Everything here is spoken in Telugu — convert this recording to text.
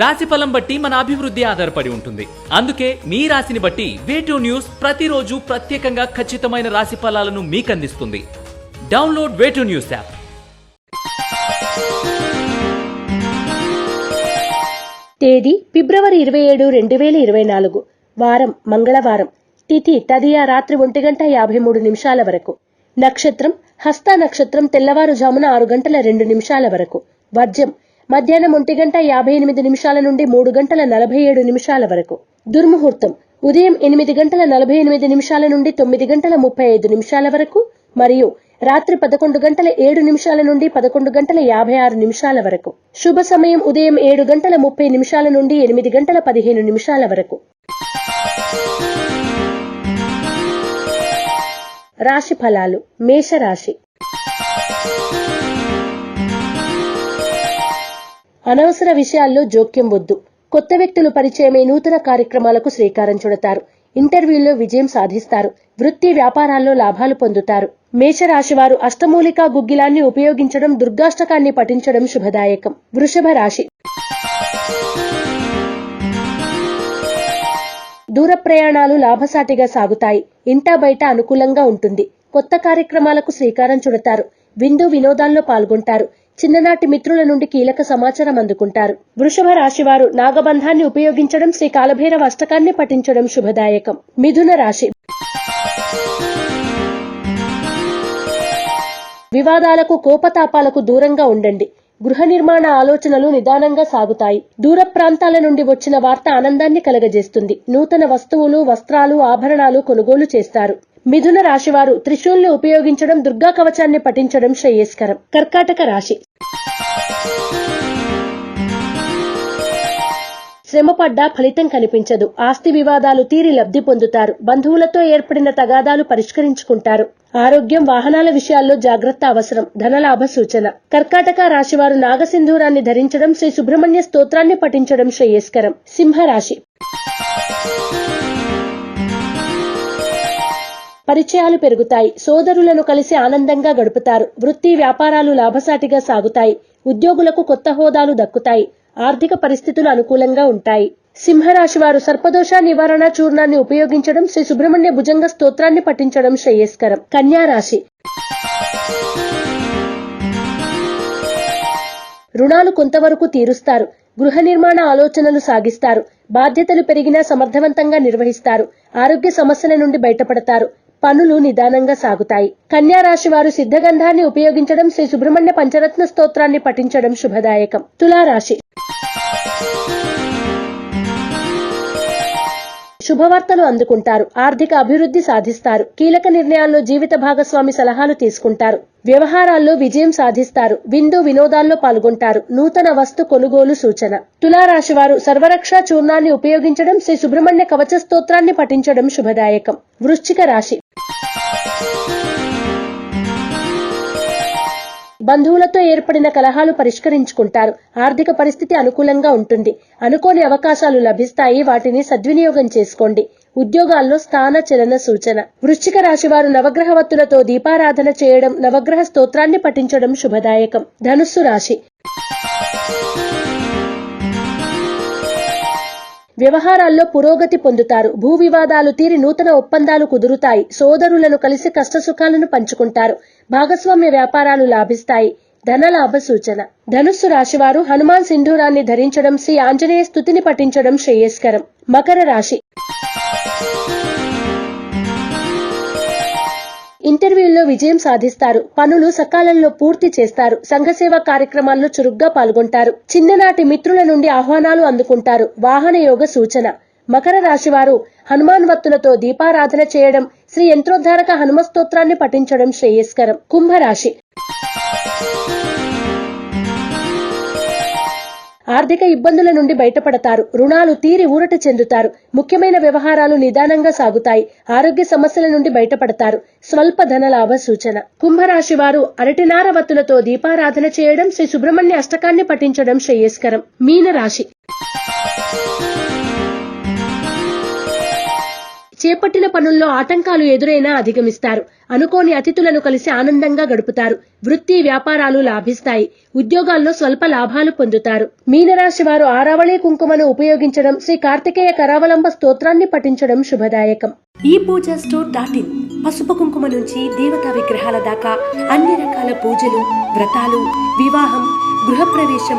రాశి ఫలం బట్టి మన అభివృద్ధి ఆధారపడి ఉంటుంది. అందుకే మీ రాశిని బట్టి వేటూ న్యూస్ ప్రతిరోజు ప్రత్యేకంగా ఖచ్చితమైన రాశి ఫలాలను మీకు అందిస్తుంది డౌన్లోడ్ వేటూ న్యూస్ యాప్ తేదీ ఫిబ్రవరి ఇరవై ఏడు రెండు వేల ఇరవై నాలుగు. వారం మంగళవారం. తిథి తదియా రాత్రి ఒంటి గంట యాభై మూడు నిమిషాల వరకు. నక్షత్రం హస్త నక్షత్రం తెల్లవారుజామున ఆరు గంటల రెండు నిమిషాల వరకు. వర్జం మధ్యాహ్నం ఒంటి గంట యాభై ఎనిమిది నిమిషాల నుండి మూడు గంటల నలభై ఏడు నిమిషాల వరకు. దుర్ముహూర్తం. ఉదయం ఎనిమిది గంటల నలభై ఎనిమిది నిమిషాల నుండి తొమ్మిది గంటల ముప్పై ఐదు నిమిషాల వరకు మరియు రాత్రి పదకొండు గంటల ఏడు నిమిషాల నుండి పదకొండు గంటల యాభై ఆరు నిమిషాల వరకు. శుభ సమయం ఉదయం ఏడు గంటల ముప్పై నిమిషాల నుండి ఎనిమిది గంటల పదిహేను నిమిషాల వరకు. రాశి ఫలాలు. మేషరాశి. అనవసర విషయాల్లో జోక్యం వద్దు. కొత్త వ్యక్తులు పరిచయమై నూతన కార్యక్రమాలకు శ్రీకారం చుడతారు. ఇంటర్వ్యూల్లో విజయం సాధిస్తారు. వృత్తి వ్యాపారాల్లో లాభాలు పొందుతారు. మేషరాశివారు అష్టమూలికా గుగ్గిలాన్ని ఉపయోగించడం దుర్గాష్టకాన్ని పఠించడం శుభదాయకం. వృషభ రాశి. దూర ప్రయాణాలు లాభసాటిగా సాగుతాయి. ఇంటా బయట అనుకూలంగా ఉంటుంది. కొత్త కార్యక్రమాలకు శ్రీకారం చుడతారు. విందు వినోదాల్లో పాల్గొంటారు. చిన్ననాటి మిత్రుల నుండి కీలక సమాచారం అందుకుంటారు. వృషభ రాశి వారు నాగబంధాన్ని ఉపయోగించడం శ్రీ కాలభైరవ అష్టకాన్ని పఠించడం శుభదాయకం. మిథున రాశి వివాదాలకు కోపతాపాలకు దూరంగా ఉండండి. గృహ నిర్మాణ ఆలోచనలు నిదానంగా సాగుతాయి. దూర ప్రాంతాల నుండి వచ్చిన వార్త ఆనందాన్ని కలగజేస్తుంది. నూతన వస్తువులు వస్త్రాలు ఆభరణాలు కొనుగోలు చేస్తారు. మిథున రాశివారు త్రిశూల్ని ఉపయోగించడం దుర్గా కవచాన్ని పఠించడం శ్రేయస్కరం. కర్కాటక రాశి. శ్రమపడ్డా ఫలితం కనిపించదు. ఆస్తి వివాదాలు తీరి లబ్ధి పొందుతారు. బంధువులతో ఏర్పడిన తగాదాలు పరిష్కరించుకుంటారు. ఆరోగ్యం వాహనాల విషయాల్లో జాగ్రత్త అవసరం. ధనలాభ సూచన. కర్కాటక రాశివారు నాగసింధూరాన్ని ధరించడం శ్రీ సుబ్రహ్మణ్య స్తోత్రాన్ని పఠించడం శ్రేయస్కరం. సింహరాశి. పరిచయాలు పెరుగుతాయి. సోదరులను కలిసి ఆనందంగా గడుపుతారు. వృత్తి వ్యాపారాలు లాభసాటిగా సాగుతాయి. ఉద్యోగులకు కొత్త హోదాలు దక్కుతాయి. ఆర్థిక పరిస్థితులు అనుకూలంగా ఉంటాయి. సింహరాశి వారు సర్పదోష నివారణ చూర్ణాన్ని ఉపయోగించడం శ్రీ సుబ్రహ్మణ్య భుజంగ స్తోత్రాన్ని పఠించడం శ్రేయస్కరం. కన్యా రాశి. రుణాలు కొంతవరకు తీరుస్తారు. గృహ నిర్మాణ ఆలోచనలు సాగిస్తారు. బాధ్యతలు పెరిగినా సమర్థవంతంగా నిర్వహిస్తారు. ఆరోగ్య సమస్యల నుండి బయటపడతారు. పనులు నిదానంగా సాగుతాయి. కన్యా రాశి వారు సిద్ధగంధాన్ని ఉపయోగించడం శ్రీ సుబ్రహ్మణ్య పంచరత్న స్తోత్రాన్ని పఠించడం శుభదాయకం. తులారాశి శుభవార్తలు అందుకుంటారు. ఆర్థిక అభివృద్ధి సాధిస్తారు. కీలక నిర్ణయాల్లో జీవిత భాగస్వామి సలహాలు తీసుకుంటారు. వ్యవహారాల్లో విజయం సాధిస్తారు. విందు వినోదాల్లో పాల్గొంటారు. నూతన వస్తు కొనుగోలు సూచన. తులారాశివారు సర్వరక్ష చూర్ణాన్ని ఉపయోగించడం శ్రీ సుబ్రహ్మణ్య కవచ స్తోత్రాన్ని పఠించడం శుభదాయకం. వృశ్చిక రాశి. బంధువులతో ఏర్పడిన కలహాలు పరిష్కరించుకుంటారు. ఆర్థిక పరిస్థితి అనుకూలంగా ఉంటుంది. అనుకోని అవకాశాలు లభిస్తాయి. వాటిని సద్వినియోగం చేసుకోండి. ఉద్యోగాల్లో స్థాన చలన సూచన. వృశ్చిక రాశి వారు నవగ్రహవత్తులతో దీపారాధన చేయడం నవగ్రహ స్తోత్రాన్ని పఠించడం శుభదాయకం. ధనుస్సు రాశి. వ్యవహారాల్లో పురోగతి పొందుతారు. భూ వివాదాలు తీరి నూతన ఒప్పందాలు కుదురుతాయి. సోదరులను కలిసి కష్టసుఖాలను పంచుకుంటారు. భాగస్వామ్య వ్యాపారాలు లాభిస్తాయి. ధనలాభ సూచన. ధనుస్సు రాశివారు హనుమాన్ సింధూరాన్ని ధరించడం శ్రీ ఆంజనేయ స్థుతిని పఠించడం శ్రేయస్కరం. మకర రాశి. ఇంటర్వ్యూల్లో విజయం సాధిస్తారు. పనులు సకాలంలో పూర్తి చేస్తారు. సంఘసేవ కార్యక్రమాల్లో చురుగ్గా పాల్గొంటారు. చిన్ననాటి మిత్రుల నుండి ఆహ్వానాలు అందుకుంటారు. వాహన యోగ సూచన. మకర రాశి వారు హనుమాన్ వత్తులతో దీపారాధన చేయడం శ్రీ యంత్రోద్ధారక హనుమ స్తోత్రాన్ని పఠించడం శ్రేయస్కరం. కుంభరాశి. ఆర్థిక ఇబ్బందుల నుండి బయటపడతారు. రుణాలు తీరి ఊరట చెందుతారు. ముఖ్యమైన వ్యవహారాలు నిదానంగా సాగుతాయి. ఆరోగ్య సమస్యల నుండి బయటపడతారు. స్వల్ప ధనలాభ సూచన. కుంభరాశి వారు అరటినార వత్తులతో దీపారాధన చేయడం శ్రీ సుబ్రహ్మణ్య అష్టకాన్ని పఠించడం శ్రేయస్కరం. మీన రాశి చేపట్టిన పనుల్లో ఆటంకాలు ఎదురైనా అధిగమిస్తారు. అనుకోని అతిథులను కలిసి ఆనందంగా గడుపుతారు. వృత్తి వ్యాపారాలు లాభిస్తాయి. ఉద్యోగాల్లో స్వల్ప లాభాలు పొందుతారు. మీనరాశి వారు ఆరావళి కుంకుమను ఉపయోగించడం శ్రీ కార్తికేయ కరావలంబ స్తోత్రాన్ని పఠించడం శుభదాయకం. ఈ పూజ స్టోర్ డాట్ ఇన్. పసుపు కుంకుమ నుంచి దేవతా విగ్రహాల దాకా అన్ని రకాల పూజలు వ్రతాలు వివాహం గృహప్రవేశం